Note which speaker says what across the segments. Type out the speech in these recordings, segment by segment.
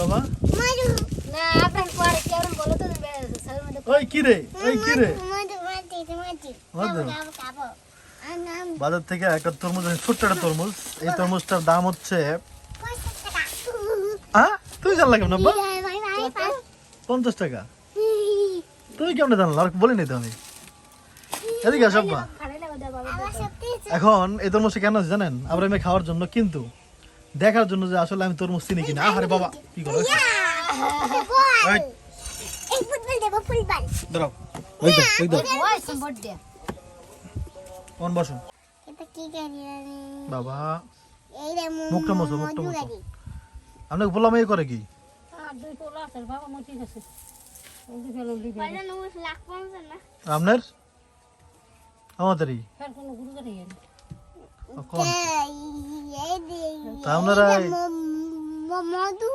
Speaker 1: বাবা
Speaker 2: না আপনার পরে কেমন বলো তো
Speaker 1: ওই কি রে ওই কি রে
Speaker 3: মধু মাটি মাটি
Speaker 1: মধু?
Speaker 3: খাব খাব আর নাম
Speaker 1: বাজার থেকে একটা তরমুজ ছোট্ট একটা তরমুজ এই তরমুজটার দাম হচ্ছে হ্যাঁ তুই জানলা কেমন আব্বা পঞ্চাশ টাকা তুই কেমন জানলা আর বলিনি তো আমি এদিকে আস আব্বা
Speaker 3: সত্যি
Speaker 1: এখন এই তরমুজটা কেন আছে জানেন আমরা এমনি খাওয়ার জন্য কিন্তু দেখার জন্য যে আসলে আমি তরমুজ চিনি কিনা। আরে বাবা কি করো এই,
Speaker 3: এই ফুটবল দেবো ফুটবল।
Speaker 1: দাঁড়াও ওই তো ওই কোন বসো। বাবা। মুখটা মুখটা আপনাকে বললাম এই করে কি? আপনার? আমাদেরই।
Speaker 2: ফের কোনো গুরু করে গেল
Speaker 1: কোন
Speaker 3: এই দে
Speaker 1: তা আপনারা
Speaker 3: ম- ম- মধু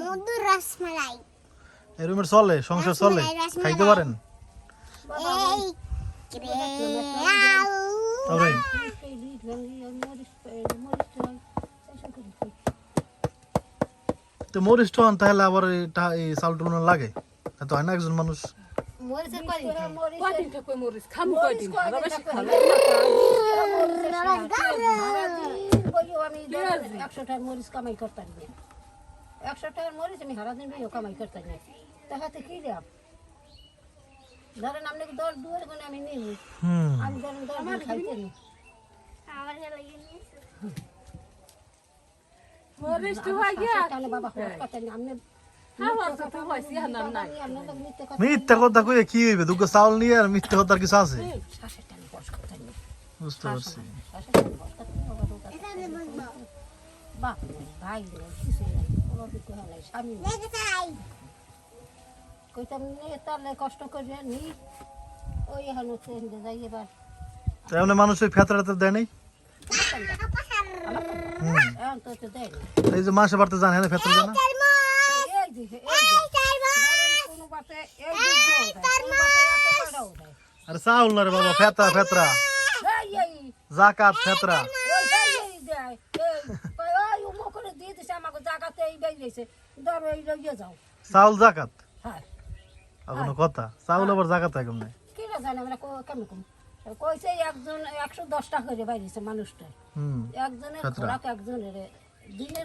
Speaker 3: মধু রসমালাই।
Speaker 1: এই রুমের চলে সংসার চলে। খাইতে পারেন। তো মরিচ টন তাহলে আবার এই চাল টুল লাগে। তা তো হয় না একজন মানুষ।
Speaker 2: করি মরিচ? আমি একশো টাকার মরিচ কামাই করতাম একশো টাকার মরিচ আমি সারা দিন কামাই করতাম তাহাতে কি ধরেন আপনি দশ দুয়ার গুণে আমি আমি ধরেন দশ দিন খাইতে নি?
Speaker 4: হয়ে
Speaker 2: মিথ্যে কথা
Speaker 1: মিথ্যা কথা কইয়া কি হইবে? দুটো চাউল নিয়ে আর মিথ্যা কথার কিছু আছে? বুঝতে পারছি।
Speaker 2: বাপ নেই ভাই নেই কিছু নেই নাই স্বামী নেই কইতাম নিয়ে তাহলে কষ্ট করে নি ওই এখন যাই এবার
Speaker 1: এমনি মানুষ ওই দেয় নাই? হুম।
Speaker 2: এখন তো দেয় না
Speaker 1: এই যে মাসে বাড়তে জানে না ফেতরা ফেতরা ফেতরা। জাকাত, ফেতরা
Speaker 2: ওই এই এই দেয় এই কই ওই উমো করে দিয়ে দিছে আমাকে ধরো এই লইয়ে যাও।
Speaker 1: চাউল জাকাত?
Speaker 2: হ্যাঁ।
Speaker 1: আর কোনো কথা? চাউল আবার জাকাত একদম নাই
Speaker 2: কি না জানে আমরা কেমন কম? কইছে একজন একশো দশ টাকা করে বাইরেছে মানুষটা। একজনের। খোরাক একজনের দিনের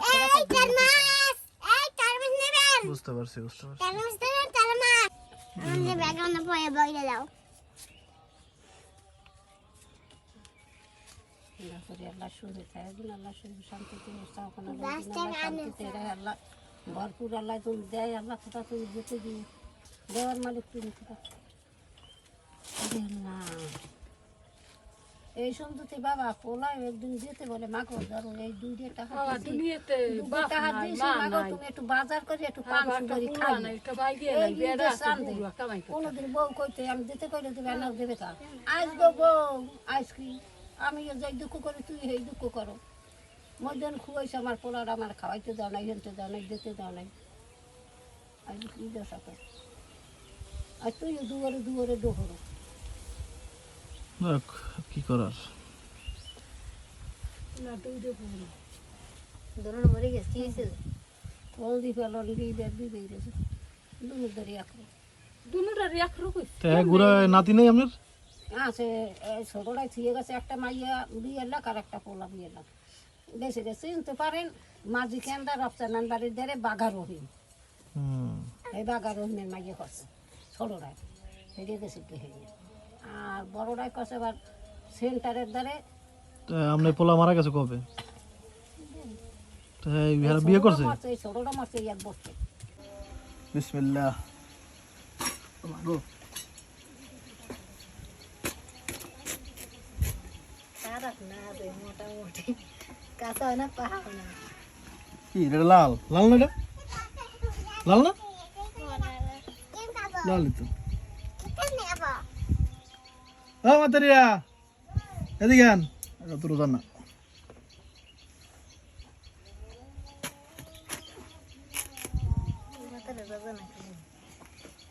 Speaker 1: পারছি বুঝতে পারছি।
Speaker 2: আল্লাহ করে আল্লাহ সুখে থাকে। দিন আল্লাহ সুখে শান্তিতে সাহখানা
Speaker 3: গাছটা
Speaker 2: আল্লাহ শান্তিতে আল্লাহ ভরপুর আল্লাহ তুমি দেয় আল্লাহ কোথা তুমি যেতে দিই দেওয়ার মালিক তুমি কোথা না। এই শুনতে বাবা পোলা একদিন যেতে বলে মাগো ধরো এই টাকা দুটো
Speaker 4: বাপ
Speaker 2: টাকা মাগো তুমি একটু বাজার করে একটু পান
Speaker 4: করে
Speaker 2: কোনোদিন বউ কইতে আমি দিতে কইলে তুমি এনে দেবে কা আজ গো বউ আজ কি আমি যাই দুঃখ করি তুই এই দুঃখ করো। মধ্যন খুয়াইছে আমার পোলার আমার খাওয়াইতে দাও নাই হেনতে দাও নাই দিতে দাও নাই। আজ কি দশা কর আর তুই দুয়ারে দুয়ারে ডোহরো
Speaker 1: দেখ কি করার?
Speaker 4: না দুইটা বুড়া
Speaker 2: ধরুন মরে গেছে ফল দি ফেল দি বের দি বের গেছে দুনো ধরে একরো
Speaker 4: দুনুটার এক রকম
Speaker 1: তো এক গুড়া নাতি নেই আপনার?
Speaker 2: আছে এই ছোটটাই থিয়ে গেছে একটা মাইয়া বিয়ে লাখ আর একটা পোলা বিয়ে লাখ বেশি গেছে চিনতে পারেন মাঝি কেন্দা রপ্তানান বাড়ির দ্বারে বাঘা রহিম। এই বাঘা রহিমের মাইয়ে করছে ছোটটাই। হেরিয়ে গেছে কি হেরিয়ে আর বড়টাই করছে এবার সেন্টারের দ্বারে
Speaker 1: তো আপনার পোলা মারা গেছে কবে? বিয়ে করছে?
Speaker 2: ছোটটা মারছে এই এক বছর।
Speaker 1: বিসমিল্লাহ।
Speaker 2: খারাপ না রে মোটামুটি। কাঁচা হয় না পাহা হয় না।
Speaker 1: কি এটা লাল? লাল না এটা? লাল না?
Speaker 3: কেন
Speaker 1: তো। ও মাতারিয়া। এদিকে আন। এটা তো রোজান না।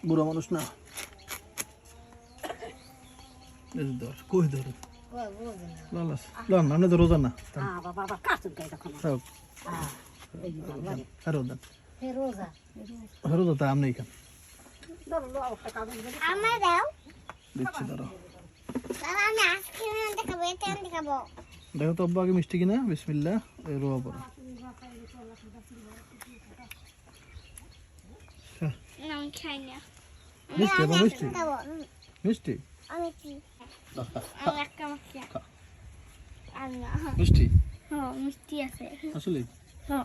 Speaker 1: বুড়া মানুষ না। ধর কই ধর? লাল আছে লাল না আপনি তো রোজান না
Speaker 2: হ্যাঁ বাবা বাবা কাঁচুর গায়ে দেখো না
Speaker 1: থাক
Speaker 2: হ্যাঁ এই যে বাবা রে।
Speaker 1: আর রোজান
Speaker 5: ফেরোজা
Speaker 1: হরো তো আমি এখানে দিচ্ছি ধরো দেখো তো আব্বা আগে মিষ্টি কিনা বিসমিল্লাহ এই রোয়া পড়ো
Speaker 6: না আমি খাই না
Speaker 1: মিষ্টি মিষ্টি মিষ্টি মিষ্টি?
Speaker 6: হ্যাঁ মিষ্টি আছে।
Speaker 1: আসলে?
Speaker 6: হ্যাঁ।